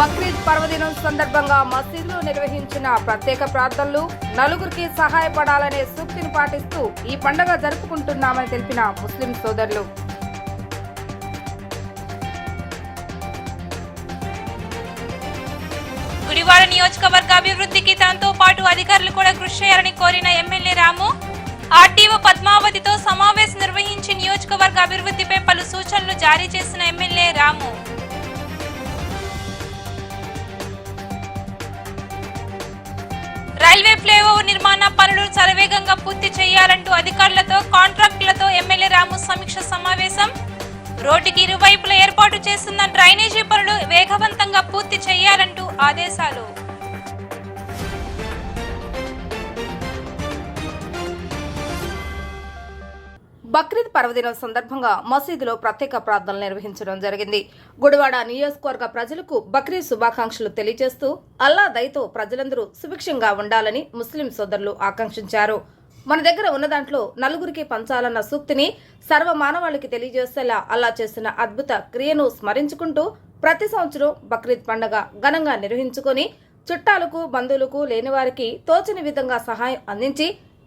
బక్రీద్ పర్వదినం సందర్భంగా మసీదులో నిర్వహించిన ప్రత్యేక ప్రార్థనలు నలుగురికి సహాయపడాలనే సూక్తిని పాటిస్తూ ఈ పండుగ జరుపుకుంటున్నామని తెలిపిన ముస్లిం సోదరులు. గుడివాడ నియోజకవర్గ అభివృద్ధికి తనతో పాటు అధికారులు కూడా కృషి చేయాలని కోరిన ఎమ్మెల్యే రాము ఆర్టీఓ పద్మావతితో సమావేశం నిర్వహించి నియోజకవర్గ అభివృద్ధిపై పలు సూచనలు జారీ చేసిన ఎమ్మెల్యే రాము. ఫ్లైఓవర్ నిర్మాణ పనులు శరవేగంగా పూర్తి చేయాలంటూ అధికారులతో కాంట్రాక్టులతో ఎమ్మెల్యే రాము సమీక్ష సమావేశం. రోడ్డుకి ఇరువైపులా ఏర్పాటు చేస్తున్న డ్రైనేజీ పనులు వేగవంతంగా పూర్తి చేయాలంటూ ఆదేశాలు. బక్రీద్ పర్వదినం సందర్భంగా మసీదులో ప్రత్యేక ప్రార్థనలు నిర్వహించడం జరిగింది. గుడివాడ నియోజకవర్గ ప్రజలకు బక్రీద్ శుభాకాంక్షలు తెలియజేస్తూ అల్లా దయతో ప్రజలందరూ సుభిక్షంగా ఉండాలని ముస్లిం సోదరులు ఆకాంక్షించారు. మన దగ్గర ఉన్న దాంట్లో నలుగురికి పంచాలన్న సూక్తిని సర్వ మానవాళికి తెలియజేసేలా అల్లా చేసిన అద్భుత క్రియను స్మరించుకుంటూ ప్రతి సంవత్సరం బక్రీద్ పండగ ఘనంగా నిర్వహించుకొని చుట్టాలకు బంధువులకు లేని వారికి తోచని విధంగా సహాయం అందించి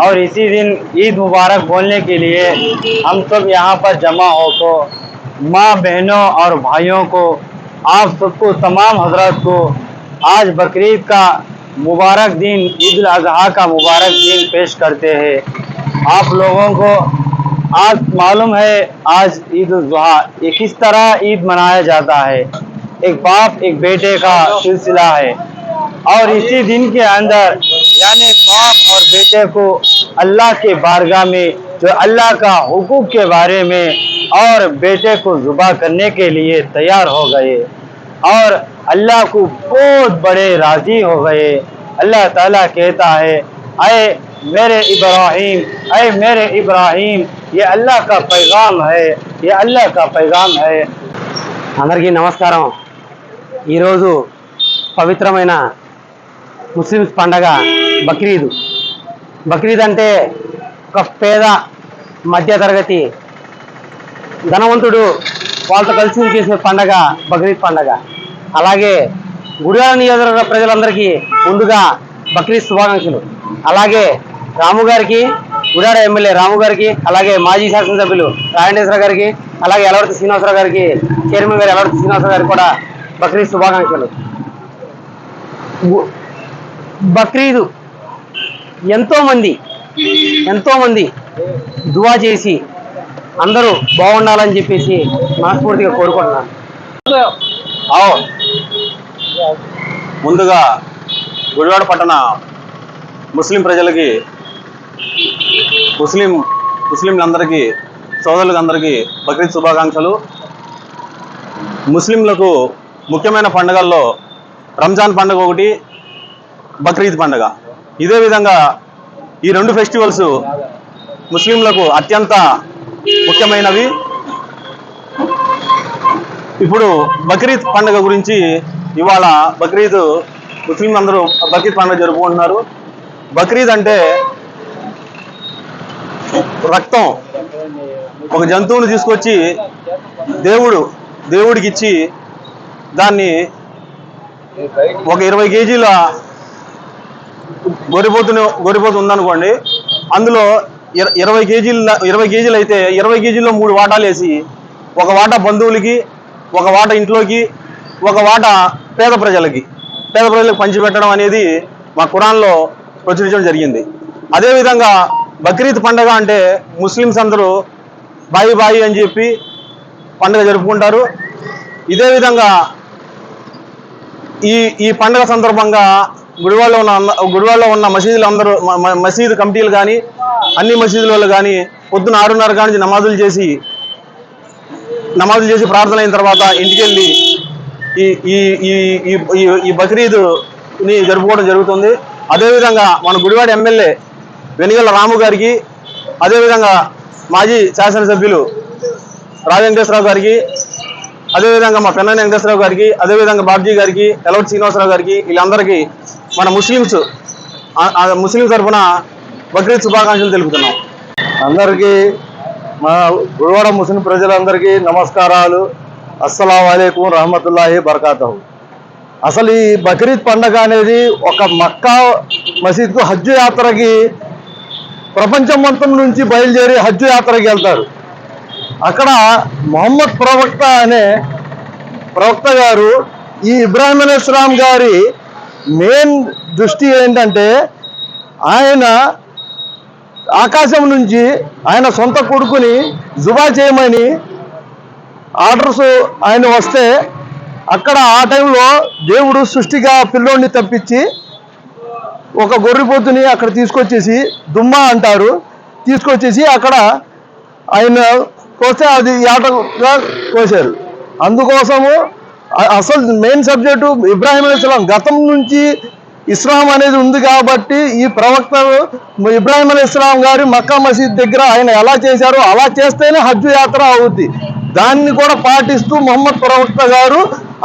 और इसी दिन ईद मुबारक बोलने के लिए हम सब यहाँ पर जमा हो तो माँ बहनों और भाइयों को आप सबको तमाम हज़रत को आज बकरीद का मुबारक दिन ईद अजहा का मुबारक दिन पेश करते हैं। आप लोगों को आज मालूम है आज ईद उल जुहा ये किस तरह ईद मनाया जाता है। एक बाप एक बेटे का सिलसिला है। और इसी दिन के अंदर यानी बाप और बेटे को अल्लाह के बारगाह में जो अल्लाह का हुकूक के बारे में और बेटे को जुबा करने के लिए तैयार हो गए और अल्लाह को बहुत बड़े राजी हो गए अल्लाह ताला कहता है अय मेरे इब्राहिम अय मेरे इब्राहिम ये अल्लाह का पैगाम है ये अल्लाह का पैगाम है అందరికీ నమస్కారం ఈరోజు పవిత్రమైన ముస్లిమ్స్ పండగ బక్రీద్ బక్రీద్ అంటే ఒక పేద మధ్యతరగతి ధనవంతుడు వాళ్ళతో కలిసి చేసే పండగ బక్రీద్ పండగ. అలాగే గుడివాడ నియోజకవర్గ ప్రజలందరికీ ముందుగా బక్రీద్ శుభాకాంక్షలు. అలాగే రాము గారికి గుడివాడ ఎమ్మెల్యే రాము గారికి అలాగే మాజీ శాసనసభ్యులు రాజేంద్ర గారికి అలాగే ఎలవర్తి శ్రీనివాసరావు గారికి చైర్మన్ గారు ఎలవర్తి శ్రీనివాసరావు గారికి కూడా బక్రీద్ శుభాకాంక్షలు. గు- బక్రీదు ఎంతో మంది ఎంతో మంది దువా చేసి అందరూ బాగుండాలని చెప్పేసి మనస్ఫూర్తిగా కోరుకుంటున్నాను. ముందుగా గుడివాడ పట్టణ ముస్లిం ప్రజలకి ముస్లిం ముస్లింలందరికీ సోదరులందరికీ బక్రీద్ శుభాకాంక్షలు. ముస్లింలకు ముఖ్యమైన పండుగల్లో రంజాన్ పండుగ ఒకటి బక్రీద్ పండుగ. ఇదే విధంగా ఈ రెండు ఫెస్టివల్స్ ముస్లింలకు అత్యంత ముఖ్యమైనవి. ఇప్పుడు బక్రీద్ పండుగ గురించి ఇవాళ బక్రీద్ ముస్లిం అందరూ బక్రీద్ పండుగ జరుపుకుంటున్నారు. బక్రీద్ అంటే రక్తం. ఒక జంతువుని తీసుకొచ్చి దేవుడు దేవుడికి ఇచ్చి దాన్ని ఒక ఇరవై కేజీల గొరిపోతుని గొరిపోతు ఉందనుకోండి అందులో ఇర- ఇరవై కేజీలు ఇరవై కేజీలు అయితే ఇరవై కేజీల్లో మూడు వాటాలు వేసి ఒక వాట బంధువులకి ఒక వాట ఇంట్లోకి ఒక వాట పేద ప్రజలకి. పేద ప్రజలకు పంచిపెట్టడం అనేది మా కురాన్లో ప్రచురించడం జరిగింది. అదేవిధంగా బక్రీద్ పండగ అంటే ముస్లిమ్స్ అందరూ బాయి బాయి అని చెప్పి పండుగ జరుపుకుంటారు. ఇదే విధంగా ఈ ఈ పండుగ సందర్భంగా గుడివాడలో ఉన్న గుడివాడలో ఉన్న మసీదులు అందరూ మసీదు కమిటీలు కానీ అన్ని మసీదుల వాళ్ళు కానీ పొద్దున ఆరున్నర కానీ నమాజులు చేసి నమాజులు చేసి ప్రార్థన అయిన తర్వాత ఇంటికి వెళ్ళి ఈ ఈ ఈ ఈ- బక్రీద్ని బక్రీదుని జరుపుకోవడం జరుగుతుంది. అదేవిధంగా మన గుడివాడ ఎమ్మెల్యే వెనుగల రాము గారికి అదేవిధంగా మాజీ శాసనసభ్యులు రాజ గారికి అదేవిధంగా మా పెన్న వెంకటేశ్వరరావు గారికి అదేవిధంగా బాబ్జీ గారికి ఎలవటి శ్రీనివాసరావు గారికి వీళ్ళందరికీ మన ముస్లిమ్స్ ఆ- ముస్లిం తరఫున బక్రీద్ శుభాకాంక్షలు తెలుపుతున్నాం. అందరికీ మా గుడివాడ ముస్లిం ప్రజలందరికీ నమస్కారాలు. అస్సలం అయికం రహమతుల్లాహి బర్కాతహు. అసలు ఈ బక్రీద్ పండగ అనేది ఒక మక్కా మసీద్కు హజ్జు యాత్రకి ప్రపంచం మొత్తం నుంచి బయలుదేరి హజ్జు యాత్రకి వెళ్తారు. అక్కడ మొహమ్మద్ ప్రవక్త అనే ప్రవక్త గారు ఈ ఇబ్రాహీం అలీ గారి మెయిన్ దృష్టి ఏంటంటే ఆయన ఆకాశం నుంచి ఆయన సొంత కొడుకుని జుబా చేయమని ఆర్డర్స్ ఆయన వస్తే అక్కడ ఆ టైంలో దేవుడు సృష్టిగా పిల్లోడిని తప్పించి ఒక గొర్రెపోతుని అక్కడ తీసుకొచ్చేసి దుమ్మ అంటారు. తీసుకొచ్చేసి అక్కడ ఆయన కోస్తే అది ఆటగా కోసారు అందుకోసము అసలు మెయిన్ సబ్జెక్టు ఇబ్రాహిం అలీస్లాం గతం నుంచి ఇస్లాం అనేది ఉంది కాబట్టి ఈ ప్రవక్త ఇబ్రాహిం అలీ ఇస్లాం గారి మక్కా మసీద్ దగ్గర ఆయన ఎలా చేశారో అలా చేస్తేనే హజ్ యాత్ర అవుద్ది. దాన్ని కూడా పాటిస్తూ మొహమ్మద్ ప్రవక్త గారు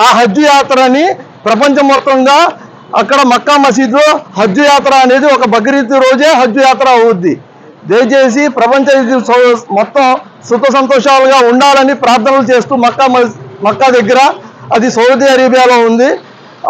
ఆ హజ్ యాత్రని ప్రపంచం మొత్తంగా అక్కడ మక్కా మసీద్లో హజ్ యాత్ర అనేది ఒక బక్రీద్ రోజే హజ్ యాత్ర అవుద్ది. దయచేసి ప్రపంచ మొత్తం సుఖ సంతోషాలుగా ఉండాలని ప్రార్థనలు చేస్తూ మక్కా మక్కా దగ్గర అది సౌదీ అరేబియాలో ఉంది.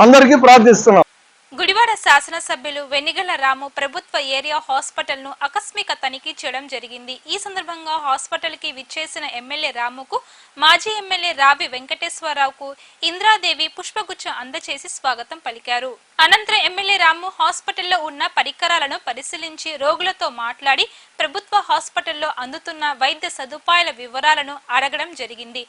అందరికీ ప్రార్థిస్తున్నాం. గుడివాడ శాసనసభ్యులు వెన్నిగల రాము ప్రభుత్వ ఏరియా హాస్పిటల్ను ఆకస్మిక తనిఖీ చేయడం జరిగింది. ఈ సందర్భంగా హాస్పిటల్కి విచ్చేసిన ఎమ్మెల్యే రాముకు మాజీ ఎమ్మెల్యే రావి వెంకటేశ్వరరావుకు ఇంద్రాదేవి పుష్పగుచ్చం అందచేసి స్వాగతం పలికారు. అనంతరం ఎమ్మెల్యే రాము హాస్పిటల్లో ఉన్న పరికరాలను పరిశీలించి రోగులతో మాట్లాడి ప్రభుత్వ హాస్పిటల్లో అందుతున్న వైద్య సదుపాయాల వివరాలను అడగడం జరిగింది.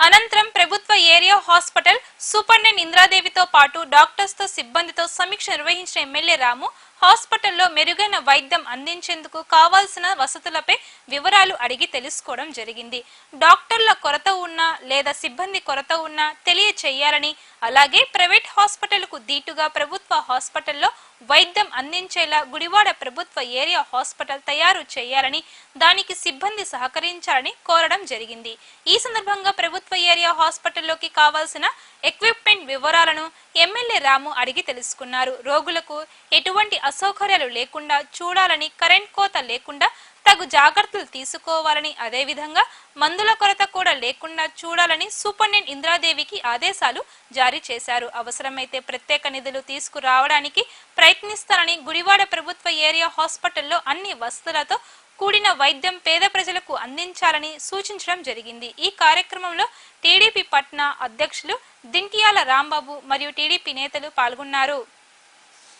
అనంతరం ప్రభుత్వ ఏరియా హాస్పిటల్ సూపరింటెండెంట్ ఇంద్రాదేవితో పాటు డాక్టర్స్తో సిబ్బందితో సమీక్ష నిర్వహించిన ఎమ్మెల్యే రాము హాస్పిటల్లో మెరుగైన వైద్యం అందించేందుకు కావాల్సిన వసతులపై వివరాలు అడిగి తెలుసుకోవడం జరిగింది. డాక్టర్ల కొరత ఉన్నా లేదా సిబ్బంది కొరత ఉన్నా తెలియచేయాలని అలాగే ప్రైవేట్ హాస్పిటల్కు దీటుగా ప్రభుత్వ హాస్పిటల్లో వైద్యం అందించేలా గుడివాడ ప్రభుత్వ ఏరియా హాస్పిటల్ తయారు చేయాలని దానికి సిబ్బంది సహకరించాలని కోరడం జరిగింది. ఈ సందర్భంగా ప్రభుత్వ ఏరియా హాస్పిటల్లోకి కావాల్సిన ఎక్విప్మెంట్ వివరాలను ఎమ్మెల్యే రాము అడిగి తెలుసుకున్నారు. రోగులకు ఎటువంటి అసౌకర్యాలు లేకుండా చూడాలని కరెంట్ కోత లేకుండా తగు జాగ్రత్తలు తీసుకోవాలని అదేవిధంగా మందుల కొరత కూడా లేకుండా చూడాలని సూపరింటెండెంట్ ఇంద్రాదేవికి ఆదేశాలు జారీ చేశారు. అవసరమైతే ప్రత్యేక నిధులు తీసుకురావడానికి ప్రయత్నిస్తారని గుడివాడ ప్రభుత్వ ఏరియా హాస్పిటల్లో అన్ని వసతులతో కూడిన వైద్యం పేద ప్రజలకు అందించాలని సూచించడం జరిగింది. ఈ కార్యక్రమంలో టీడీపీ పట్న అధ్యక్షులు దింటియాల రాంబాబు మరియు టీడీపీ నేతలు పాల్గొన్నారు.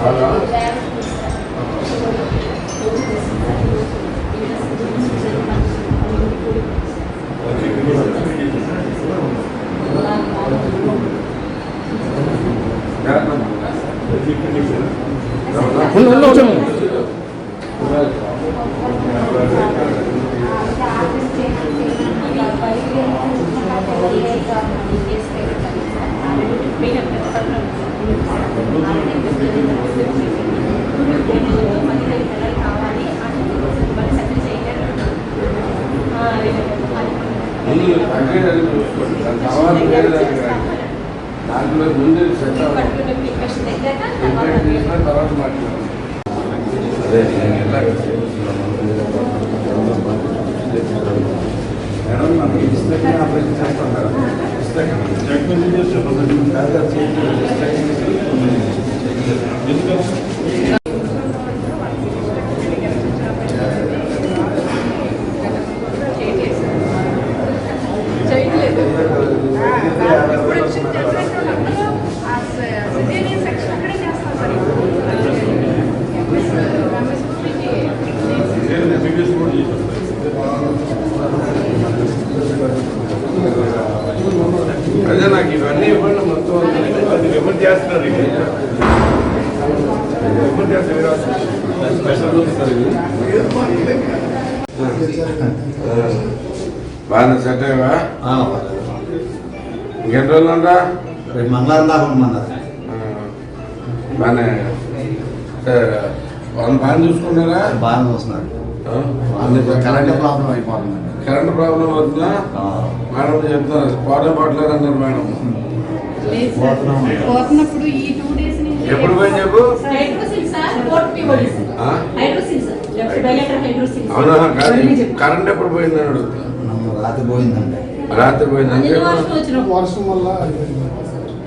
ముందు Thank you. ఉండమన్నారు. బాగానే వాళ్ళు బాగా చూసుకున్నారా? బాగా చూస్తున్నారు. ఆ? అన్ని కరెంట్ ప్రాబ్లం అయిపోతుంది. కరెంట్ ప్రాబ్లం అవుతుందా? మేడం చెప్తున్నారు వాటర్ పట్టలేదు అన్నారు మేడం. ఎప్పుడు పోయింది చెప్పు? కోర్ట్ అవునా? ఎప్పుడు పోయిందని అడుగుతా రాత్రి పోయిందంటే. రాత్రి పోయింది. అంతే వర్షం వచ్చిన వర్షం వల్ల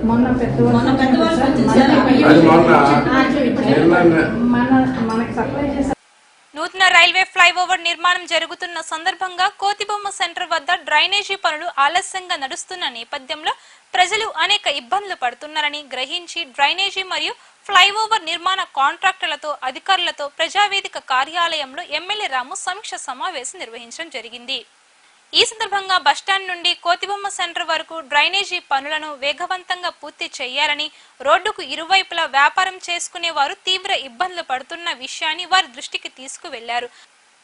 మొన్న నూతన రైల్వే ఫ్లైఓవర్ నిర్మాణం జరుగుతున్న సందర్భంగా కోతిబొమ్మ సెంటర్ వద్ద డ్రైనేజీ పనులు ఆలస్యంగా నడుస్తున్న నేపథ్యంలో ప్రజలు అనేక ఇబ్బందులు పడుతున్నారని గ్రహించి డ్రైనేజీ మరియు ఫ్లైఓవర్ నిర్మాణ కాంట్రాక్టర్లతో అధికారులతో ప్రజావేదిక కార్యాలయంలో ఎమ్మెల్యే రాము సమీక్ష సమావేశం నిర్వహించడం జరిగింది. ఈ సందర్భంగా బస్టాండ్ నుండి కోతిబొమ్మ సెంటర్ వరకు డ్రైనేజీ పనులను వేగవంతంగా పూర్తి చేయాలని రోడ్డుకు ఇరువైపులా వ్యాపారం చేసుకునే వారు తీవ్ర ఇబ్బందులు పడుతున్న విషయాన్ని వారి దృష్టికి తీసుకువెళ్ళారు.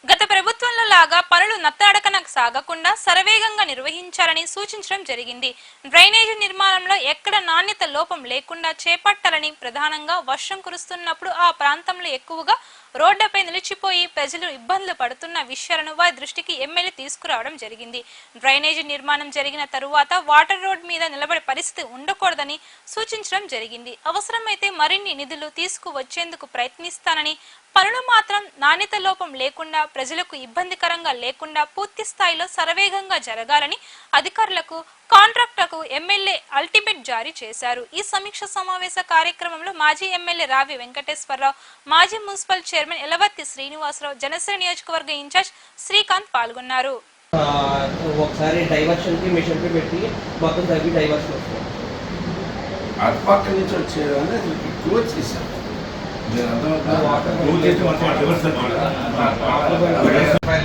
గత ప్రభుత్వంలో లాగా పనులు నత్తడకన సాగకుండా శరవేగంగా నిర్వహించాలని సూచించడం జరిగింది. డ్రైనేజీ నిర్మాణంలో ఎక్కడ నాణ్యత లోపం లేకుండా చేపట్టాలని ప్రధానంగా వర్షం కురుస్తున్నప్పుడు ఆ ప్రాంతంలో ఎక్కువగా రోడ్లపై నిలిచిపోయి ప్రజలు ఇబ్బందులు పడుతున్న విషయాలను వారి దృష్టికి ఎమ్మెల్యే తీసుకురావడం జరిగింది. డ్రైనేజీ నిర్మాణం జరిగిన తరువాత వాటర్ రోడ్ మీద నిలబడే పరిస్థితి ఉండకూడదని సూచించడం జరిగింది. అవసరమైతే మరిన్ని నిధులు తీసుకువచ్చేందుకు ప్రయత్నిస్తానని పనులు మాత్రం నాణ్యత లోపం లేకుండా ప్రజలకు ఇబ్బందికరంగా లేకుండా పూర్తి స్థాయిలో శరవేగంగా జరగాలని అధికారులకు కాంట్రాక్టర్కు ఎమ్మెల్యే అల్టిమేట్ జారీ చేశారు. ఈ సమీక్ష సమావేశ కార్యక్రమంలో మాజీ ఎమ్మెల్యే రావి వెంకటేశ్వరరావు మాజీ మున్సిపల్ చైర్మన్ ఎలవర్తి శ్రీనివాసరావు జనసేన నియోజకవర్గ ఇన్ఛార్జ్ శ్రీకాంత్ పాల్గొన్నారు. ఒకసారి డైవర్షన్కి మిషన్కి పెట్టి మొత్తం తగ్గి డైవర్షన్ వస్తుంది. నుంచి వచ్చేదాన్ని చేశాను నేను ఫైల్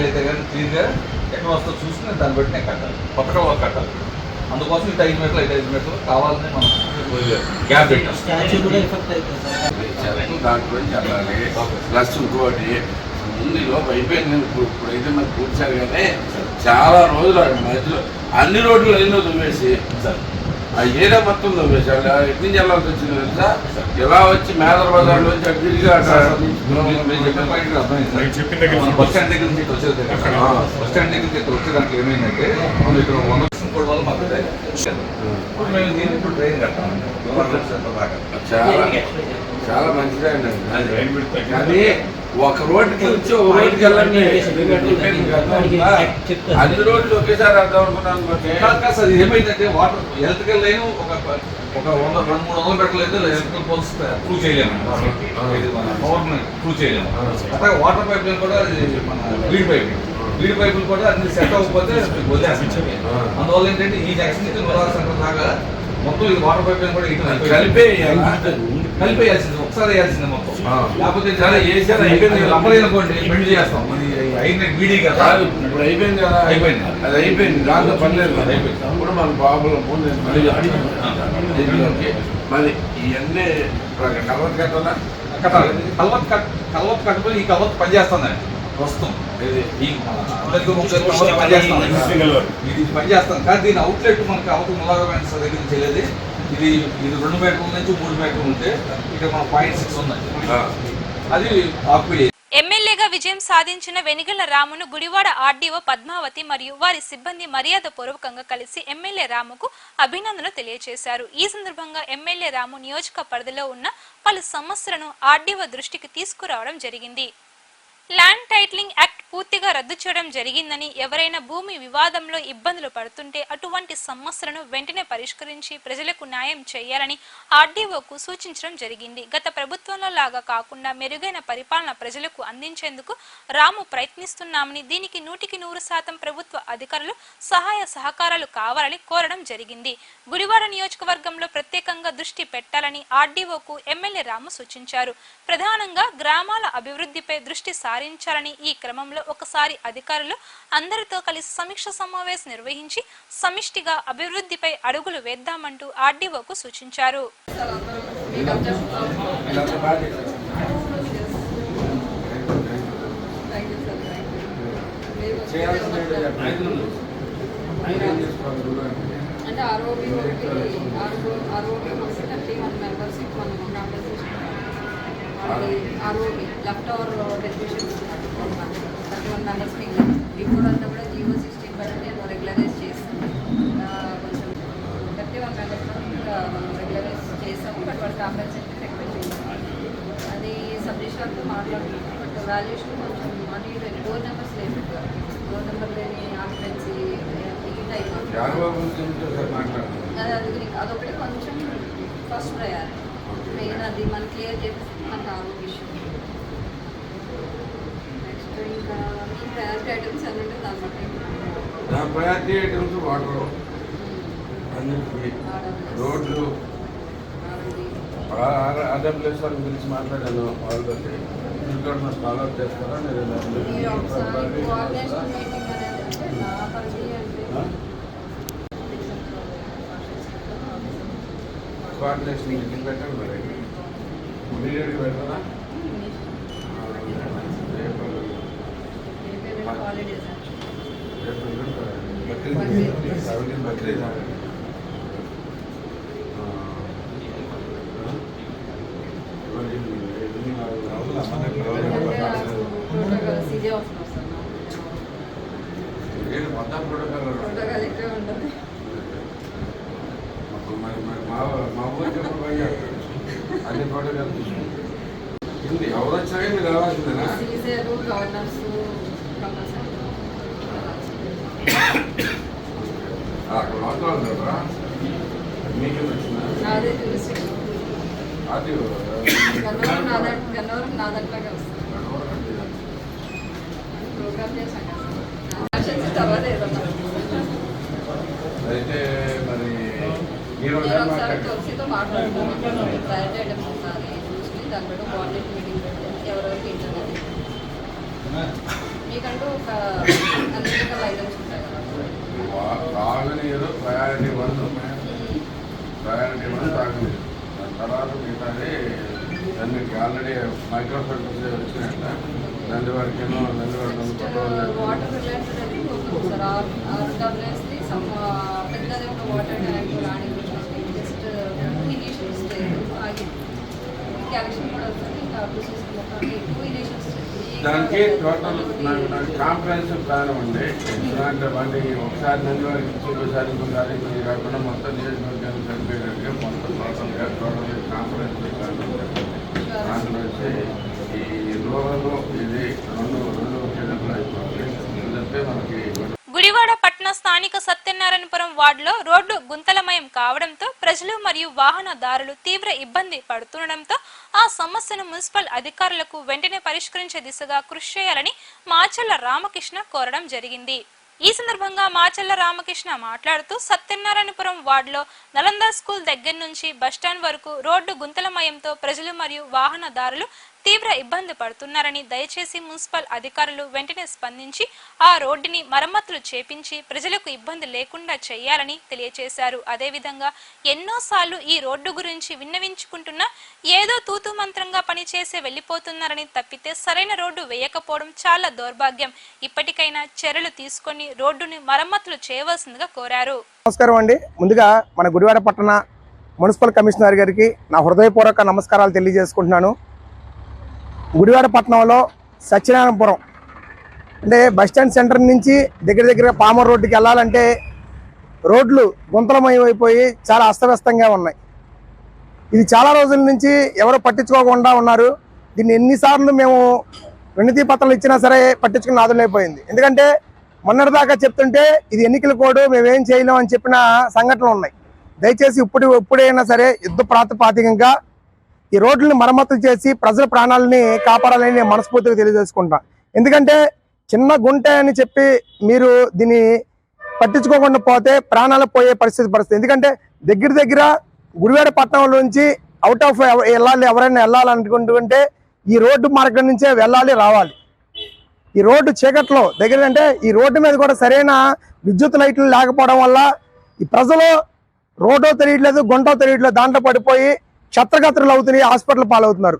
అయితే కానీ క్లియర్గా ఎక్కడ వస్తుందో చూసి నేను దాన్ని బట్టి నేను కట్టాలి పక్కన ఒక కట్టాలి అందుకోసం ఇటు ఐదు మీటర్లు ఇటు ఐదు మీటర్లు కావాలని మనం గ్యాప్ పెట్టాం వెళ్ళాలి ప్లస్ ఇంకోటి ముందు లోపు అయిపోయింది ఇప్పుడు ఇప్పుడైతే మరి కూర్చారు కానీ చాలా రోజులు మధ్యలో అన్ని రోడ్లు ఎన్నో దువ్వేసి ఆ ఏరియా మొత్తం వాళ్ళు ఎక్కడి నుంచి వెళ్ళాల్సి వచ్చింది తెలుసా? ఇలా వచ్చి మేదర్ బజార్ నుంచి బస్ స్టాండ్ దగ్గర నుంచి వచ్చేది బస్ స్టాండ్ దగ్గర నుంచి వచ్చే దాంట్లో ఏమైందంటే మనం ఇక్కడ కూడా వల్ల మాకు డ్రైన్ ఇప్పుడు మేము దీన్ని ఇప్పుడు డ్రైన్ కట్టామండి దాకా చాలా చాలా మంచిదే అండి కానీ ఒక రోడ్డుకి వచ్చి ఒక రోడ్డుకి వెళ్ళండి. అన్ని రోడ్లు ఒకేసారి అర్థం అనుకున్నాను ఏమైందంటే వాటర్ ఎలక్ట్రికల్ లైన్ ఒక ఒక వంద రెండు మూడు వందల అయితే ఎలక్ట్రికల్ పోల్స్ ప్రూవ్ చేయలేము. ప్రూవ్ చేయలేము. అట్లాగే వాటర్ పైప్ లైన్ కూడా మన లీడ్ పైప్. లీడ్ పైపులు కూడా అన్ని సెట్ అవ్వకపోతే అందువల్ల ఏంటంటే ఈ జంక్షన్ నుంచి నూరాల సెంటర్ దాకా మొత్తం ఇది వాటర్ పైప్ లైన్ కూడా కలిపేయాలా? కలిపేయాల్సింది ఒకసారి వేయాల్సింది మొత్తం. ఆ. లేకపోతే సరే, వేసారు, అయిపోయింది అనుకోండి బెండ్ చేస్తాం. అది అయిన వీడి కదా. ఇప్పుడు అయిపోయింది కదా? అయిపోయింది. అది అయిపోయింది దాంతో పని లేదు అయిపోయింది. ఇప్పుడు మన బాబుల మరి ఇవన్నీ కలవట్ కట్టాలా కట్టాలి. కల్వత్ కట్ కల్వత్ కట్టుకుని ఈ కల్వత్ పనిచేస్తుందండి ప్రస్తుతం. ఇది ఈ అంబేద్కర్ ముఖ్య కల్వత్ పనిచేస్తుంది ఇది పనిచేస్తుంది కానీ దీని అవుట్లెట్ మనకి అవతల ములాగమైన దగ్గర నుంచి వెళ్ళేది ఇది ఇది రెండు మీటర్ల నుంచి మూడు మీటర్లు ఉంటే ఇక్కడ మన పాయింట్ సిక్స్ ఉన్నాయి. అది ఆక్యుపై ఎమ్మెల్యేగా విజయం సాధించిన వెనిగళ్ళ రామును గుడివాడ ఆర్డీఓ పద్మావతి మరియు వారి సిబ్బంది మర్యాద పూర్వకంగా కలిసి ఎమ్మెల్యే రాముకు అభినందనలు తెలియజేశారు ఈ సందర్భంగా ఎమ్మెల్యే రాము నియోజక పరిధిలో ఉన్న పలు సమస్యలను ఆర్డీఓ దృష్టికి తీసుకురావడం జరిగింది. ల్యాండ్ టైటిలింగ్ యాక్ట్ పూర్తిగా రద్దు చేయడం జరిగిందని ఎవరైనా భూమి వివాదంలో ఇబ్బందులు పడుతుంటే అటువంటి సమస్యలను వెంటనే పరిష్కరించి ప్రజలకు న్యాయం చేయాలని ఆర్డీఓకు సూచించడం జరిగింది. గత ప్రభుత్వంలో లాగా కాకుండా మెరుగైన పరిపాలన ప్రజలకు అందించేందుకు రాము ప్రయత్నిస్తున్నామని దీనికి నూటికి నూరు శాతం ప్రభుత్వ అధికారులు సహాయ సహకారాలు కావాలని కోరడం జరిగింది. గుడివాడ నియోజకవర్గంలో ప్రత్యేకంగా దృష్టి పెట్టాలని ఆర్డీఓకు ఎమ్మెల్యే రాము సూచించారు. ప్రధానంగా గ్రామాల అభివృద్ధిపై దృష్టి సారి సారించాలని ఈ క్రమంలో ఒకసారి అధికారులు అందరితో కలిసి సమీక్ష సమావేశం నిర్వహించి సమిష్టిగా అభివృద్ధిపై అడుగులు వేద్దామంటూ ఆర్డీఓకు సూచించారు వీళ్ళంతా బాగా చేశారు. చేయాల్సిన ప్రయత్నం ఏం చేసుకోవాలి గురువు అంటే? అంటే ఆర్ఓబి ఒకటి ఆర్ఓ ఆర్ఓబి ఒకటి థర్టీ వన్ మెంబర్స్ మనం compensation ROB left over decision thirty one members before అంతా కూడా జియో సిక్స్టీన్ బట్టి నేను రెగ్యులరైజ్ చేస్తాను కొంచెం థర్టీ వన్ మెంబర్స్ మనం రెగ్యులరైజ్ చేస్తాము బట్ వాడు కాంపెన్సేషన్ ఎక్కువ చేస్తాం అది సబ్జెక్ట్తో మాట్లాడుతున్నాం బట్ వాల్యుయేషన్ కొంచెం ఇటు డోర్ నెంబర్స్ లేదు డోర్ నెంబర్ లేని ఆక్యుపెన్సీ అదొకటి కొంచెం ఫస్ట్ ప్రయారిటీ మెయిన్ అది మనం క్లియర్ చేస్తే మనకు ఆరోగ్య నెక్స్ట్ ఇంకా ఈ ప్రయారిటీ ఐటమ్స్ ఉంటే దాన్ని బట్టి. నా ప్రయారిటీ ఐటమ్స్ వాటర్ అన్నిటికీ రోడ్లు. అదర్ ప్లేస్ వాళ్ళని పిలిచి మాట్లాడాను వాళ్ళతో ఫాలో అప్ చేస్తారా అంటే అంటే కోఆర్డినేషన్ మీటింగ్ పెట్టండి మరి. ఇమీడియట్గా పెడతారా సెవెంటీన్ బక్రీద్ మొత్తం ప్రోటోకాల్ ప్రోటోకాల్ ఎక్కువ ఉంటుంది మరి మరి మా మా ఊరికి అన్ని ప్రోటోకాల్ ఏదన్నా అయితే మరి తులసితో మాట్లాడుతున్నాను చూసి దాని బట్టి కోఆర్డినేట్ మీటింగ్ ఎవరెవరికి ఏంటనేది మీకంటూ ఒక ఐటమ్స్ ఉంటాయి కదా. తాగనీరు ప్రయారిటీ వన్ ప్రయారిటీ వన్ తాగనీరు దాని తర్వాత మిగతాది దానికి ఆల్రెడీ మైక్రో ఫిల్టర్స్ వచ్చినాయంట. వరకేమో నంది నెక్స్ట్ వరకు వాటర్ సమ్ పెద్దది ఒక వాటర్ ట్యాంక్ రాణి జస్ట్ ఇనిషియల్ స్టేజ్ ఆగి క్యాలక్షన్ కూడా వస్తుంది. ఇంకా టూ ఇనిషియల్ స్టేజ్ దానికి టోటల్ నాకు నాకు కాంప్రహెన్సివ్ ప్లాన్ ఉంది. అంటే మళ్ళీ ఒకసారి నంది వరకు ఇచ్చి ఇంకోసారి ఇది కాకుండా మొత్తం నియోజకవర్గాన్ని చనిపోయినట్టుగా మొత్తం టోటల్గా టోటల్ కాంప్రహెన్సివ్ ప్లాన్ దాంట్లో వచ్చి ఈ రూరల్ ఇది రెండు రెండు కేంద్రంలో అయిపోతుంది ఎందుకంటే మనకి గుడివాడ పట్టణ స్థానిక సత్యనారాయణపురం వార్డులో రోడ్డు గుంత కావడంతో ప్రజలు మరియు వాహనదారులు తీవ్ర ఇబ్బంది పడుతుండటంతో ఆ సమస్యను మున్సిపల్ అధికారులకు వెంటనే పరిష్కరించే దిశగా కృషి చేయాలని మాచల్ల రామకృష్ణ కోరడం జరిగింది. ఈ సందర్భంగా మాచల్ల రామకృష్ణ మాట్లాడుతూ సత్యనారాయణపురం వార్డులో నలంద స్కూల్ దగ్గర నుంచి బస్టాండ్ వరకు రోడ్డు గుంతలమయంతో ప్రజలు మరియు వాహనదారులు తీవ్ర ఇబ్బంది పడుతున్నారని దయచేసి మున్సిపల్ అధికారులు వెంటనే స్పందించి ఆ రోడ్డుని మరమ్మతులు చేపించి ప్రజలకు ఇబ్బంది లేకుండా చేయాలని తెలియజేశారు అదేవిధంగా ఎన్నోసార్లు ఈ రోడ్డు గురించి విన్నవించుకుంటున్నా ఏదో తూతు మంత్రంగా పనిచేసి వెళ్ళిపోతున్నారని తప్పితే సరైన రోడ్డు వేయకపోవడం చాలా దౌర్భాగ్యం. ఇప్పటికైనా చర్యలు తీసుకొని రోడ్డుని మరమ్మతులు చేయవలసిందిగా కోరారు. నమస్కారం అండి. ముందుగా మన గుడివాడ పట్టణ మున్సిపల్ కమిషనర్ గారికి నా హృదయపూర్వక నమస్కారాలు తెలియజేసుకుంటున్నాను. గుడివాడ పట్టణంలో సత్యనారాయణపురం. అంటే బస్ స్టాండ్ సెంటర్ నుంచి దగ్గర దగ్గర పామర్ రోడ్డుకి వెళ్ళాలంటే రోడ్లు గుంతలమయమైపోయి చాలా అస్తవ్యస్తంగా ఉన్నాయి. ఇది చాలా రోజుల నుంచి ఎవరు పట్టించుకోకుండా ఉన్నారు. దీన్ని ఎన్నిసార్లు మేము వినతి పత్రాలు ఇచ్చినా సరే పట్టించుకుని ఆదులైపోయింది ఎందుకంటే మొన్నటిదాకా చెప్తుంటే ఇది ఎన్నికల కోడ్ మేమేం చేయలేం అని చెప్పిన సంఘటనలు ఉన్నాయి. దయచేసి ఇప్పుడు ఎప్పుడైనా సరే యుద్ధ ప్రాతిపాదికంగా ఈ రోడ్లను మరమ్మతులు చేసి ప్రజల ప్రాణాలని కాపాడాలని నేను మనస్ఫూర్తిగా తెలియజేసుకుంటా ఎందుకంటే చిన్న గుంట అని చెప్పి మీరు దీన్ని పట్టించుకోకుండా పోతే ప్రాణాలు పోయే పరిస్థితి పరిస్థితి. ఎందుకంటే దగ్గర దగ్గర గుడివాడ పట్టణంలోంచి అవుట్ ఆఫ్ వెళ్ళాలి ఎవరైనా వెళ్ళాలనుకుంటుంటే ఈ రోడ్డు మార్గం నుంచే వెళ్ళాలి రావాలి. ఈ రోడ్డు చీకట్లో దగ్గర అంటే ఈ రోడ్డు మీద కూడా సరైన విద్యుత్ లైట్లు లేకపోవడం వల్ల ఈ ప్రజలు రోడ్డో తెలియట్లేదు గుంటో తెలియట్లేదు దాంట్లో పడిపోయి ఛత్రగత్రులు అవుతున్నాయి హాస్పిటల్ పాలవుతున్నారు.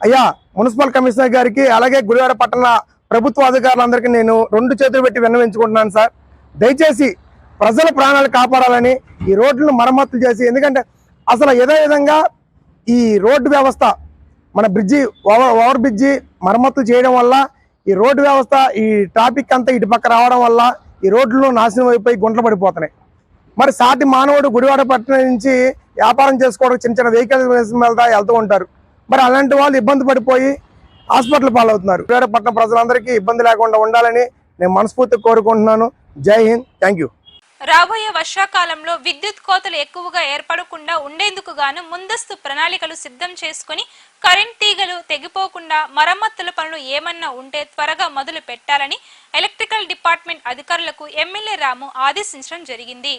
అయ్యా మున్సిపల్ కమిషనర్ గారికి అలాగే గుడివాడ పట్టణ ప్రభుత్వ అధికారులందరికీ నేను రెండు చేతులు పెట్టి విన్నవించుకుంటున్నాను సార్. దయచేసి ప్రజల ప్రాణాలు కాపాడాలని ఈ రోడ్లను మరమ్మతులు చేసి ఎందుకంటే అసలు ఏదో విధంగా ఈ రోడ్డు వ్యవస్థ మన బ్రిడ్జి ఓవర్ ఓవర్ బ్రిడ్జి మరమ్మతులు చేయడం వల్ల ఈ రోడ్డు వ్యవస్థ ఈ ట్రాఫిక్ అంతా ఇటు పక్క రావడం వల్ల ఈ రోడ్లు నాశనం అయిపోయి గుంటలు పడిపోతున్నాయి. మరి సాటి మానవుడు గుడివాడ పట్టణం నుంచి వ్యాపారం చేసుకోవడానికి చిన్న చిన్న వెహికల్స్ వెళ్తా వెళ్తూ ఉంటారు. మరి అలాంటి వాళ్ళు ఇబ్బంది పడిపోయి హాస్పిటల్ పాలవుతున్నారు. గుడివాడ పట్టణ ప్రజలందరికీ ఇబ్బంది లేకుండా ఉండాలని నేను మనస్ఫూర్తిగా కోరుకుంటున్నాను. జై హింద్. Thank you. రాబోయే వర్షాకాలంలో విద్యుత్ కోతలు ఎక్కువగా ఏర్పడకుండా ఉండేందుకు గాను ముందస్తు ప్రణాళికలు సిద్ధం చేసుకుని కరెంట్ తీగలు తెగిపోకుండా మరమ్మతుల పనులు ఏమన్నా ఉంటే త్వరగా మొదలు పెట్టాలని ఎలక్ట్రికల్ డిపార్ట్మెంట్ అధికారులకు ఎమ్మెల్యే రాము ఆదేశించడం జరిగింది.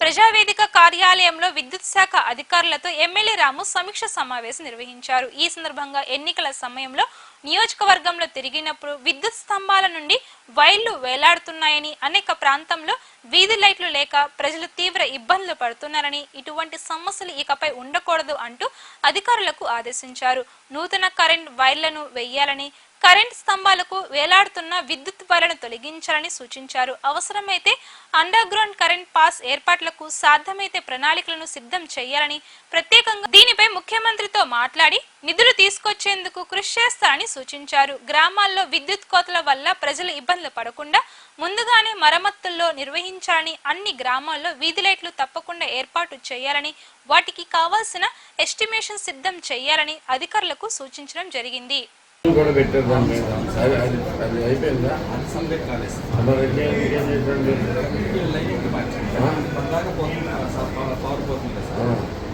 ప్రజావేదిక కార్యాలయంలో విద్యుత్ శాఖ అధికారులతో ఎమ్మెల్యే రాము సమీక్ష సమావేశం నిర్వహించారు. ఈ సందర్భంగా ఎన్నికల సమయంలో నియోజకవర్గంలో తిరిగినప్పుడు విద్యుత్ స్తంభాల నుండి వైర్లు వేలాడుతున్నాయని అనేక ప్రాంతంలో వీధి లైట్లు లేక ప్రజలు తీవ్ర ఇబ్బందులు పడుతున్నారని ఇటువంటి సమస్యలు ఇకపై ఉండకూడదు అంటూ అధికారులకు ఆదేశించారు. నూతన కరెంట్ వైర్లను వేయాలని కరెంట్ స్తంభాలకు వేలాడుతున్న విద్యుత్ వైర్లను తొలగించాలని సూచించారు. అవసరమైతే అండర్ గ్రౌండ్ కరెంట్ పాస్ ఏర్పాట్లకు సాధ్యమైతే ప్రణాళికలను సిద్ధం చేయాలని ప్రత్యేకంగా దీనిపై ముఖ్యమంత్రితో మాట్లాడి నిధులు తీసుకొచ్చేందుకు కృషి చేస్తారని సూచించారు. గ్రామాల్లో విద్యుత్ కోతల వల్ల ప్రజలు ఇబ్బందులు పడకుండా ముందుగానే మరమ్మతుల్లో నిర్వహించాలని అన్ని గ్రామాల్లో వీధి లైట్లు తప్పకుండా ఏర్పాటు చేయాలని వాటికి కావాల్సిన ఎస్టిమేషన్ సిద్ధం చేయాలని అధికారులకు సూచించడం జరిగింది. కూడా పెట్టారు దాని మీద. అది అది అది అయిపోయిందా? అది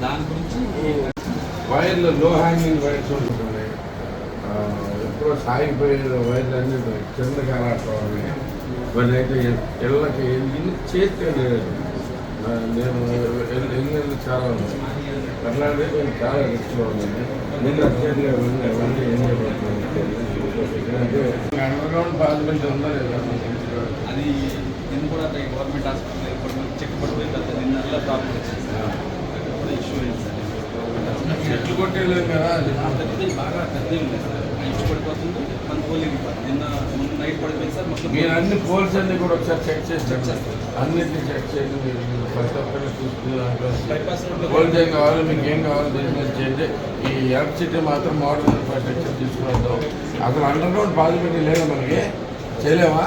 దాని గురించి వైర్లు లో హ్యాంగింగ్ వైర్స్ ఉంటున్నాయి ఎప్పుడో సాగిపోయిన వైర్లు అన్ని కింద కాలాడుకోవాలి కొన్ని అయితే ఇళ్ళకి చేతికి లేదు. నేను ఇల్లు చాలా ఉంది అట్లాంటివి నేను చాలా రిచ్లో ఉన్నాను నేను అత్యంతగా ఉంది అవన్నీ ఏం అండర్గ్రౌండ్ పార్లమెంట్ ఉందా లేదా అది నేను కూడా అదే గవర్నమెంట్ హాస్పిటల్ ఇప్పుడు చెక్ పడిపోయి గత నిన్న ప్రాబ్లం వచ్చింది సార్ అక్కడ కూడా ఇష్యూ అయింది సార్ చెట్లు కొట్టేయలేదు కదా బాగా పెద్దది ఉంది సార్ పడిపోతుంది మన పోలింగ్ నిన్న నైట్ పడిపోయింది సార్ మొత్తం మీరు అన్ని పోల్స్ అన్ని కూడా ఒకసారి చెక్ చేసి చెక్ చేస్తారు అన్నిటిని చెక్ చేయండి మీరు ప్రతి ఒక్కరిని చూసుకుని పోల్స్ ఏం కావాలి మీకు ఏం కావాలి బిజినెస్ చేయండి ఈ ఎలక్ట్రిసిటీ మాత్రం మోడల్ ఇన్ఫ్రాస్ట్రక్చర్ తీసుకురావద్దాం. అసలు అండర్ గ్రౌండ్ పాసిబిలిటీ లేదా మనకి? చేయలేమా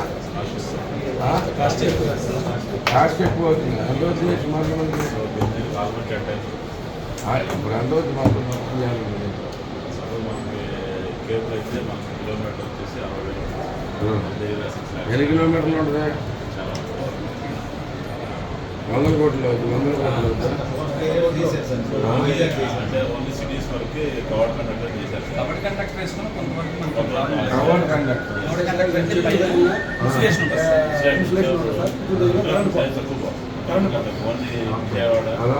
ఆ? కాస్ట్ ఎక్కువ అవుతుంది. ఎంత అవుతుంది సుమారు మనకి ఇప్పుడు చేయాలి మీరు. ఎన్ని కిలోమీటర్లు ఉంటుంది వందల కోట్లు అవుతుంది వందల కోట్లు అవుతుంది అలా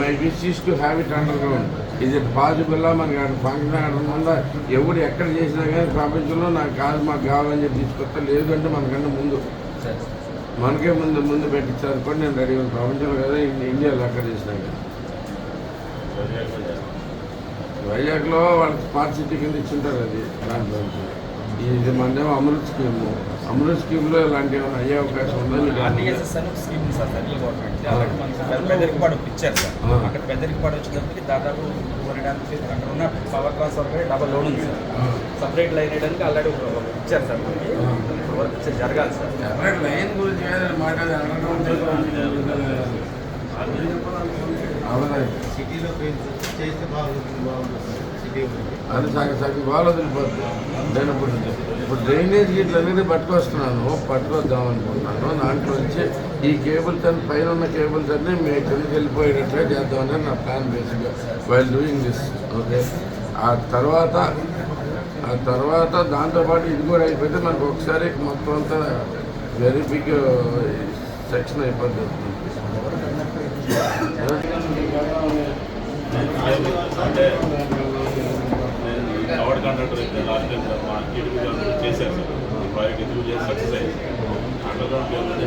my wish is to have it under ground ఇది పాసిబుల్ మనకి అక్కడ ఫంక్షన్ అక్కడ ఉందా ఎవడు ఎక్కడ చేసినా కానీ ప్రపంచంలో నాకు కాదు మాకు కావాలని చెప్పి తీసుకొస్తా లేదంటే మనకంటే ముందు. మనకే ముందు ముందు పెట్టించారు కూడా నేను రెడీ ఉన్నాను. ప్రపంచంలో కదా ఇండియాలో ఎక్కడ చేసినా కానీ. వైజాగ్లో వాళ్ళకి స్మార్ట్ సిటీ కింద ఇచ్చింటారు అది దాంట్లో. ఇది మనదేమో అమృత్ స్కీమ్. అమృత్ స్కీమ్లో ఇలాంటి ఏమైనా అయ్యే అవకాశం ఉందా మీకు ఏమైనా ఉందా? ఆర్టీఎస్ఎస్ అని ఒక స్కీమ్ సార్ సెంట్రల్ గవర్నమెంట్ అలాగే మనకి పెద్ద- పెద్దరికపాడు ఇచ్చారు సార్. అక్కడ పెద్దరికపాడు వచ్చేటప్పటికి దాదాపు కొనడానికి అక్కడ ఉన్న పవర్ ట్రాన్స్ఫర్ డబల్ లోన్ ఉంది సార్. సపరేట్ లైన్ వేయడానికి ఆల్రెడీ ఇచ్చారు సార్ మనకి. వర్క్ జరగాలి సార్. ఎర్రటి లైన్ గురించి ఏదైనా మాట్లాడి అవునా? సిటీలో చేస్తే బాగుంటుంది బాగుంటుంది సిటీ అది సగం సగం బాగా వదిలిపోతుంది నేను ఇప్పుడు ఇప్పుడు డ్రైనేజ్ గిట్ల అనేది పట్టుకొస్తున్నాను పట్టుకొద్దాం అనుకుంటున్నాను. దాంట్లో వచ్చి ఈ కేబుల్స్ అన్ని పైన ఉన్న కేబుల్స్ అన్ని మీ కిందకి వెళ్ళిపోయేటట్లే చేద్దామని నా ప్లాన్ బేసిక్గా. వైల్ డూయింగ్ దిస్ ఓకే ఆ తర్వాత ఆ తర్వాత దాంతోపాటు ఇది కూడా అయిపోతే మనకు ఒకసారి మొత్తం అంతా వెరీ బిగ్ సెక్షన్ అయిపోతుంది అంటే కాంట్రాక్టర్ అయితే లాస్ట్ టైం మా గవర్నమెంట్ చేశారు సార్. ఈ ప్రాజెక్ట్ ఎందుకు చేసి సక్సెస్ అయింది.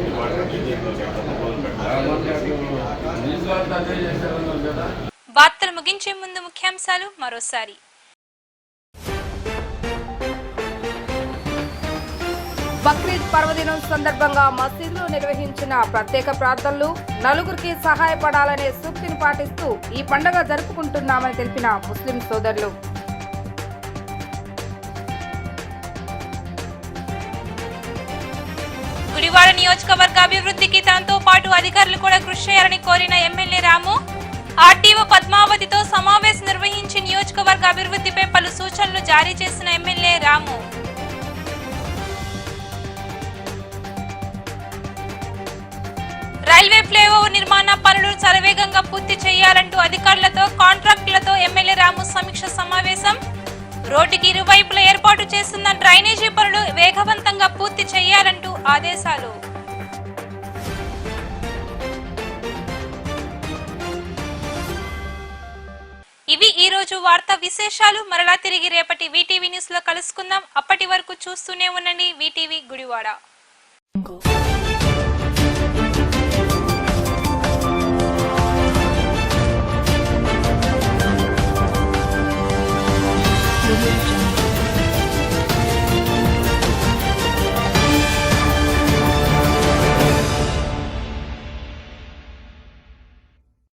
డిపార్ట్మెంట్ ఏం కదా వార్తలు ముగించే ముందు ముఖ్యాంశాలు మరోసారి. బక్రీద్ పర్వదినం సందర్భంగా మసీదులో నిర్వహించిన ప్రత్యేక ప్రార్థనలు నలుగురికి సహాయపడాలనే సూక్తిని పాటిస్తూ ఈ పండుగ జరుపుకుంటున్నామని తెలిపిన ముస్లిం సోదరులు. నియోజకవర్గ అభివృద్ధికి తనతో పాటు అధికారులు కూడా కృషి చేయాలని కోరిన ఎమ్మెల్యే రాము ఆర్టీఓ పద్మావతితో సమావేశం నిర్వహించి నియోజకవర్గ అభివృద్ధిపై పలు సూచనలు జారీ చేసిన ఎమ్మెల్యే రాము. రైల్వే ఫ్లైఓవర్ నిర్మాణ పనులు శరవేగంగా పూర్తి చేయాలంటూ అధికారులతో కాంట్రాక్టులతో ఎమ్మెల్యే రాము సమీక్ష సమావేశం. రోడ్డుకి ఇరువైపులా ఏర్పాటు చేస్తున్న డ్రైనేజీ పనులు వేగవంతంగా పూర్తి చేయాలంటూ ఆదేశాలు. రోజు వార్త విశేషాలు మరలా తిరిగి రేపటి వీటీవీ న్యూస్లో కలుసుకుందాం. అప్పటి వరకు చూస్తూనే ఉండండి. వీటీవీ గుడివాడ.